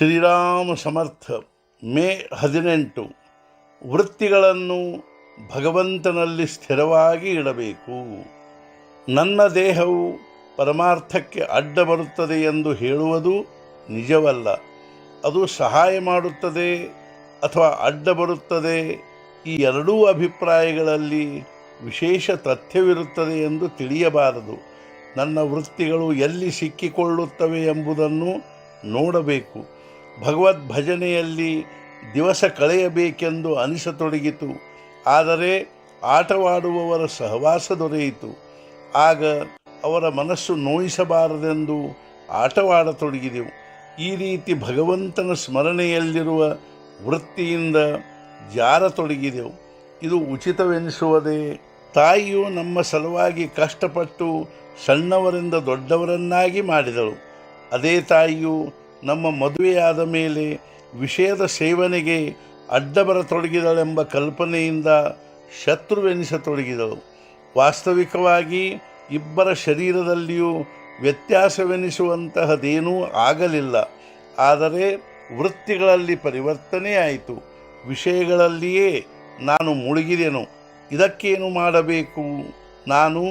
ಶ್ರೀರಾಮ ಸಮರ್ಥ ಮೇ ಹದಿನೆಂಟು. ವೃತ್ತಿಗಳನ್ನು ಭಗವಂತನಲ್ಲಿ ಸ್ಥಿರವಾಗಿ ಇಡಬೇಕು. ನನ್ನ ದೇಹವು ಪರಮಾರ್ಥಕ್ಕೆ ಅಡ್ಡ ಬರುತ್ತದೆ ಎಂದು ಹೇಳುವುದು ನಿಜವಲ್ಲ. ಅದು ಸಹಾಯ ಮಾಡುತ್ತದೆ ಅಥವಾ ಅಡ್ಡ ಬರುತ್ತದೆ ಈ ಎರಡೂ ಅಭಿಪ್ರಾಯಗಳಲ್ಲಿ ವಿಶೇಷ ತಥ್ಯವಿರುತ್ತದೆ ಎಂದು ತಿಳಿಯಬಾರದು. ನನ್ನ ವೃತ್ತಿಗಳು ಎಲ್ಲಿ ಸಿಕ್ಕಿಕೊಳ್ಳುತ್ತವೆ ಎಂಬುದನ್ನು ನೋಡಬೇಕು. ಭಗವದ್ ಭಜನೆಯಲ್ಲಿ ದಿವಸ ಕಳೆಯಬೇಕೆಂದು ಅನಿಸತೊಡಗಿತು. ಆದರೆ ಆಟವಾಡುವವರ ಸಹವಾಸ ದೊರೆಯಿತು. ಆಗ ಅವರ ಮನಸ್ಸು ನೋಯಿಸಬಾರದೆಂದು ಆಟವಾಡತೊಡಗಿದೆವು. ಈ ರೀತಿ ಭಗವಂತನ ಸ್ಮರಣೆಯಲ್ಲಿರುವ ವೃತ್ತಿಯಿಂದ ಜಾರತೊಡಗಿದೆವು. ಇದು ಉಚಿತವೆನಿಸುವುದೇ, ತಾಯಿಯು ನಮ್ಮ ಸಲುವಾಗಿ ಕಷ್ಟಪಟ್ಟು ಸಣ್ಣವರಿಂದ ದೊಡ್ಡವರನ್ನಾಗಿ ಮಾಡಿದಳು. ಅದೇ ತಾಯಿಯು ನಮ್ಮ ಮದುವೆಯಾದ ಮೇಲೆ ವಿಷಯದ ಸೇವನೆಗೆ ಅಡ್ಡ ಬರತೊಡಗಿದಳೆಂಬ ಕಲ್ಪನೆಯಿಂದ ಶತ್ರುವೆನಿಸತೊಡಗಿದಳು. ವಾಸ್ತವಿಕವಾಗಿ ಇಬ್ಬರ ಶರೀರದಲ್ಲಿಯೂ ವ್ಯತ್ಯಾಸವೆನಿಸುವಂತಹದೇನೂ ಆಗಲಿಲ್ಲ. ಆದರೆ ವೃತ್ತಿಗಳಲ್ಲಿ ಪರಿವರ್ತನೆಯಾಯಿತು ವಿಷಯಗಳಲ್ಲಿಯೇ ನಾನು ಮುಳುಗಿದೆನು. ಇದಕ್ಕೇನು ಮಾಡಬೇಕು? ನಾನು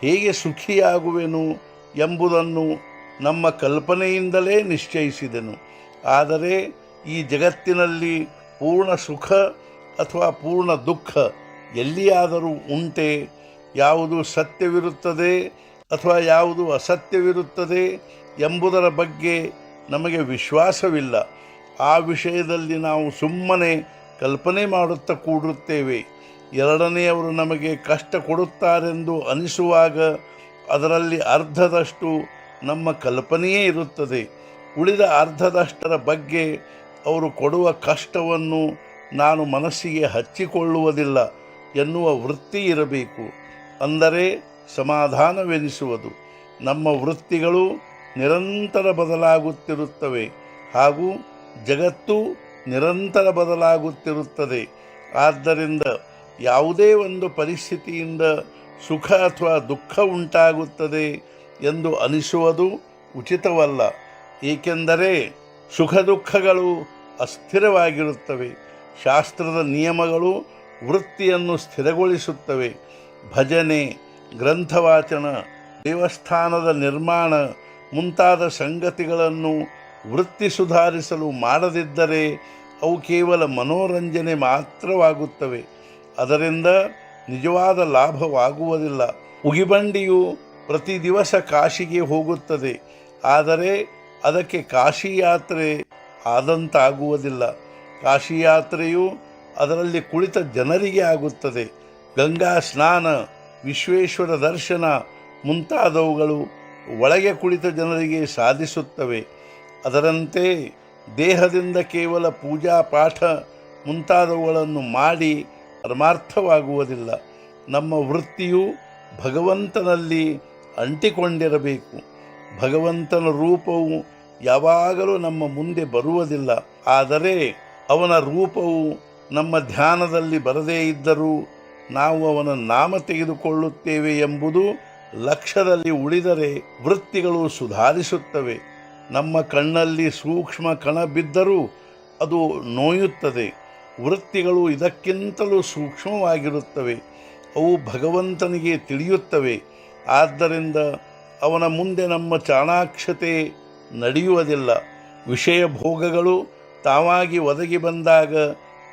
ಹೇಗೆ ಸುಖಿಯಾಗುವೆನು ಎಂಬುದನ್ನು ನಮ್ಮ ಕಲ್ಪನೆಯಿಂದಲೇ ನಿಶ್ಚಯಿಸಿದೆನು. ಆದರೆ ಈ ಜಗತ್ತಿನಲ್ಲಿ ಪೂರ್ಣ ಸುಖ ಅಥವಾ ಪೂರ್ಣ ದುಃಖ ಎಲ್ಲಿಯಾದರೂ ಉಂಟೆ, ಯಾವುದು ಸತ್ಯವಿರುತ್ತದೆ ಅಥವಾ ಯಾವುದು ಅಸತ್ಯವಿರುತ್ತದೆ ಎಂಬುದರ ಬಗ್ಗೆ ನಮಗೆ ವಿಶ್ವಾಸವಿಲ್ಲ. ಆ ವಿಷಯದಲ್ಲಿ ನಾವು ಸುಮ್ಮನೆ ಕಲ್ಪನೆ ಮಾಡುತ್ತಾ ಕೂಡುತ್ತೇವೆ. ಎರಡನೆಯವರು ನಮಗೆ ಕಷ್ಟ ಕೊಡುತ್ತಾರೆಂದು ಅನಿಸುವಾಗ ಅದರಲ್ಲಿ ಅರ್ಧದಷ್ಟು ನಮ್ಮ ಕಲ್ಪನೆಯೇ ಇರುತ್ತದೆ. ಉಳಿದ ಅರ್ಧದಷ್ಟರ ಬಗ್ಗೆ ಅವರು ಕೊಡುವ ಕಷ್ಟವನ್ನು ನಾನು ಮನಸ್ಸಿಗೆ ಹಚ್ಚಿಕೊಳ್ಳುವುದಿಲ್ಲ ಎನ್ನುವ ವೃತ್ತಿ ಇರಬೇಕು. ಅಂದರೆ ಸಮಾಧಾನವೆನಿಸುವುದು. ನಮ್ಮ ವೃತ್ತಿಗಳು ನಿರಂತರ ಬದಲಾಗುತ್ತಿರುತ್ತವೆ ಹಾಗೂ ಜಗತ್ತು ನಿರಂತರ ಬದಲಾಗುತ್ತಿರುತ್ತದೆ. ಆದ್ದರಿಂದ ಯಾವುದೇ ಒಂದು ಪರಿಸ್ಥಿತಿಯಿಂದ ಸುಖ ಅಥವಾ ದುಃಖ ಉಂಟಾಗುತ್ತದೆ ಎಂದು ಅನಿಸುವುದು ಉಚಿತವಲ್ಲ. ಏಕೆಂದರೆ ಸುಖ ದುಃಖಗಳು ಅಸ್ಥಿರವಾಗಿರುತ್ತವೆ. ಶಾಸ್ತ್ರದ ನಿಯಮಗಳು ವೃತ್ತಿಯನ್ನು ಸ್ಥಿರಗೊಳಿಸುತ್ತವೆ. ಭಜನೆ, ಗ್ರಂಥವಾಚನ, ದೇವಸ್ಥಾನದ ನಿರ್ಮಾಣ ಮುಂತಾದ ಸಂಗತಿಗಳನ್ನು ವೃತ್ತಿ ಸುಧಾರಿಸಲು ಮಾಡದಿದ್ದರೆ ಅವು ಕೇವಲ ಮನೋರಂಜನೆ ಮಾತ್ರವಾಗುತ್ತವೆ. ಅದರಿಂದ ನಿಜವಾದ ಲಾಭವಾಗುವುದಿಲ್ಲ. ಉಗಿಬಂಡಿಯು ಪ್ರತಿ ದಿವಸ ಕಾಶಿಗೆ ಹೋಗುತ್ತದೆ. ಆದರೆ ಅದಕ್ಕೆ ಕಾಶಿ ಯಾತ್ರೆ ಆದಂತಾಗುವುದಿಲ್ಲ. ಕಾಶಿ ಯಾತ್ರೆಯು ಅದರಲ್ಲಿ ಕುಳಿತ ಜನರಿಗೆ ಆಗುತ್ತದೆ. ಗಂಗಾ ಸ್ನಾನ, ವಿಶ್ವೇಶ್ವರ ದರ್ಶನ ಮುಂತಾದವುಗಳು ಒಳಗೆ ಕುಳಿತ ಜನರಿಗೆ ಸಾಧಿಸುತ್ತವೆ. ಅದರಂತೆ ದೇಹದಿಂದ ಕೇವಲ ಪೂಜಾ, ಪಾಠ ಮುಂತಾದವುಗಳನ್ನು ಮಾಡಿ ಪರಮಾರ್ಥವಾಗುವುದಿಲ್ಲ. ನಮ್ಮ ವೃತ್ತಿಯು ಭಗವಂತನಲ್ಲಿ ಅಂಟಿಕೊಂಡಿರಬೇಕು. ಭಗವಂತನ ರೂಪವು ಯಾವಾಗಲೂ ನಮ್ಮ ಮುಂದೆ ಬರುವುದಿಲ್ಲ. ಆದರೆ ಅವನ ರೂಪವು ನಮ್ಮ ಧ್ಯಾನದಲ್ಲಿ ಬರದೇ ಇದ್ದರೂ ನಾವು ಅವನ ನಾಮ ತೆಗೆದುಕೊಳ್ಳುತ್ತೇವೆ ಎಂಬುದು ಲಕ್ಷ್ಯದಲ್ಲಿ ಉಳಿದರೆ ವೃತ್ತಿಗಳು ಸುಧಾರಿಸುತ್ತವೆ. ನಮ್ಮ ಕಣ್ಣಲ್ಲಿ ಸೂಕ್ಷ್ಮ ಕಣ ಬಿದ್ದರೂ ಅದು ನೋಯುತ್ತದೆ. ವೃತ್ತಿಗಳು ಇದಕ್ಕಿಂತಲೂ ಸೂಕ್ಷ್ಮವಾಗಿರುತ್ತವೆ. ಅವು ಭಗವಂತನಿಗೆ ತಿಳಿಯುತ್ತವೆ. ಆದ್ದರಿಂದ ಅವನ ಮುಂದೆ ನಮ್ಮ ಚಾಣಾಕ್ಷತೆ ನಡೆಯುವುದಿಲ್ಲ. ವಿಷಯ ಭೋಗಗಳು ತಾವಾಗಿ ಒದಗಿ ಬಂದಾಗ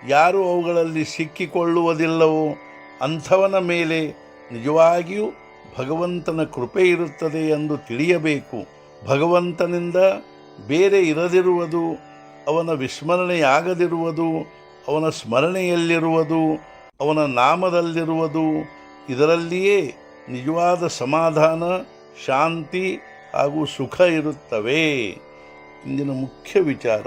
ಯಾರು ಅವುಗಳಲ್ಲಿ ಸಿಕ್ಕಿಕೊಳ್ಳುವುದಿಲ್ಲವೋ ಅಂಥವನ ಮೇಲೆ ನಿಜವಾಗಿಯೂ ಭಗವಂತನ ಕೃಪೆ ಇರುತ್ತದೆ ಎಂದು ತಿಳಿಯಬೇಕು. ಭಗವಂತನಿಂದ ಬೇರೆ ಇರದಿರುವುದು, ಅವನ ವಿಸ್ಮರಣೆಯಾಗದಿರುವುದು, ಅವನ ಸ್ಮರಣೆಯಲ್ಲಿರುವುದು, ಅವನ ನಾಮದಲ್ಲಿರುವುದು ಇದರಲ್ಲಿಯೇ ನಿಜವಾದ ಸಮಾಧಾನ, ಶಾಂತಿ ಹಾಗೂ ಸುಖ ಇರುತ್ತವೆ. ಇಂದಿನ ಮುಖ್ಯ ವಿಚಾರ,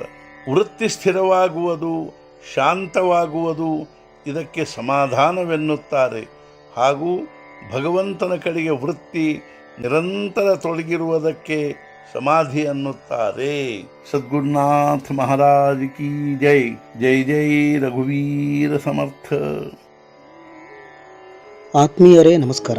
ವೃತ್ತಿ ಸ್ಥಿರವಾಗುವುದು, ಶಾಂತವಾಗುವುದು, ಇದಕ್ಕೆ ಸಮಾಧಾನವೆನ್ನುತ್ತಾರೆ. ಹಾಗೂ ಭಗವಂತನ ಕಡೆಗೆ ವೃತ್ತಿ ನಿರಂತರ ತೊಡಗಿರುವುದಕ್ಕೆ ಸಮಾಧಿ ಅನ್ನುತ್ತಾರೆ. ಸದ್ಗುರುನಾಥ ಮಹಾರಾಜ್ ಕಿ ಜೈ ಜೈ ಜೈ ರಘುವೀರ ಸಮರ್ಥ. ಆತ್ಮೀಯರೇ ನಮಸ್ಕಾರ.